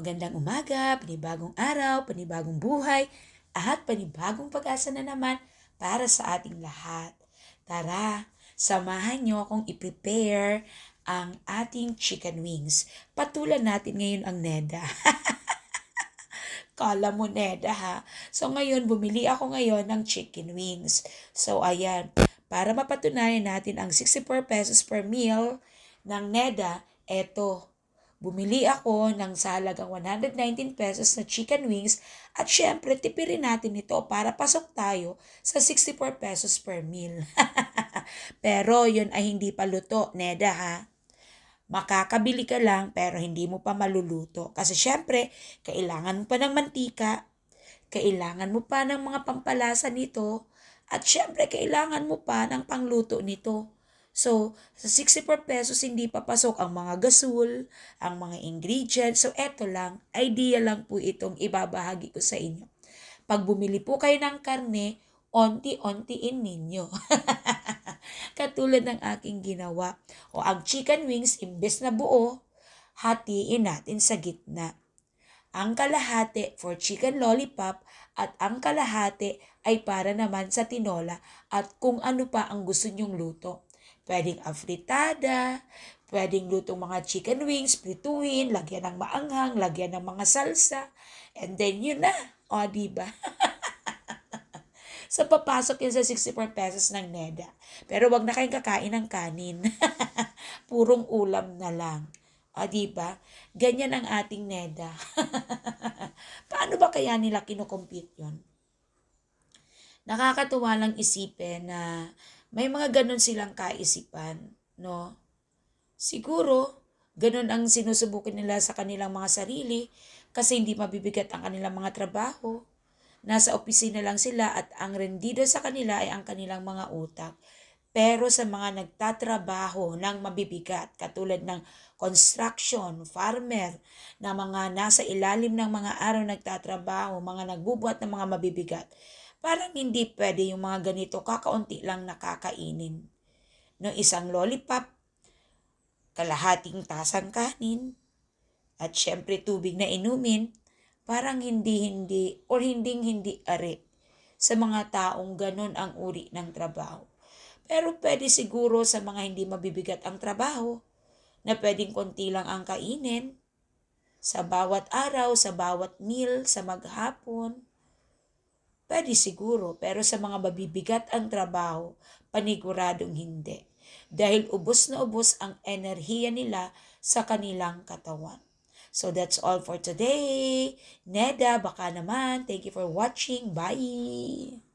Magandang umaga, panibagong araw, panibagong buhay, at panibagong pag-asa na naman para sa ating lahat. Tara, samahan nyo akong i-prepare ang ating chicken wings. Patulan natin ngayon ang Neda. Kala mo Neda ha. So ngayon, bumili ako ngayon ng chicken wings. So ayan, para mapatunayan natin ang 64 pesos per meal ng Neda, eto, bumili ako ng sa halagang 119 pesos na chicken wings at syempre tipirin natin ito para pasok tayo sa 64 pesos per meal. pero yun ay hindi pa luto, Neda ha. Makakabili ka lang pero hindi mo pa maluluto. Kasi syempre, kailangan mo pa ng mantika, kailangan mo pa ng mga pampalasa nito, at syempre, kailangan mo pa ng pangluto nito. So, sa 64 pesos, hindi papasok ang mga gasol, ang mga ingredients. So, eto lang, idea lang po itong ibabahagi ko sa inyo. Pag bumili po kayo ng karne, onti-ontiin ninyo. Katulad ng aking ginawa. O ang chicken wings, imbes na buo, hatiin natin sa gitna. Ang kalahati for chicken lollipop at ang kalahati ay para naman sa tinola at kung ano pa ang gusto nyong luto. Pwedeng afritada, pwedeng lutong mga chicken wings, prituhin, lagyan ng maanghang, lagyan ng mga salsa, and then yun na. O, diba? so, papasok yun sa 64 pesos ng NEDA. Pero wag na kayong kakain ng kanin. Purong ulam na lang. O, diba? Ganyan ang ating NEDA. Paano ba kaya nila kinukompute yun? Nakakatuwa lang isipin na may mga ganun silang kaisipan, no? Siguro, ganun ang sinusubukin nila sa kanilang mga sarili kasi hindi mabibigat ang kanilang mga trabaho. Nasa opisina lang sila at ang rendido sa kanila ay ang kanilang mga utak. Pero sa mga nagtatrabaho ng mabibigat, katulad ng construction, farmer, na mga nasa ilalim ng mga araw nagtatrabaho, mga nagbubuhat ng mga mabibigat, parang hindi pwede yung mga ganito, kakaunti lang nakakainin. No, isang lollipop, kalahating tasang kanin, at syempre tubig na inumin, parang hindi-hindi or hinding-hindi are sa mga taong ganun ang uri ng trabaho. Pero pwede siguro sa mga hindi mabibigat ang trabaho, na pwedeng konti lang ang kainin, sa bawat araw, sa bawat meal, sa maghapon. Pwede siguro, pero sa mga mabibigat ang trabaho, paniguradong hindi. Dahil ubos na ubos ang enerhiya nila sa kanilang katawan. So that's all for today. Neda, baka naman. Thank you for watching. Bye!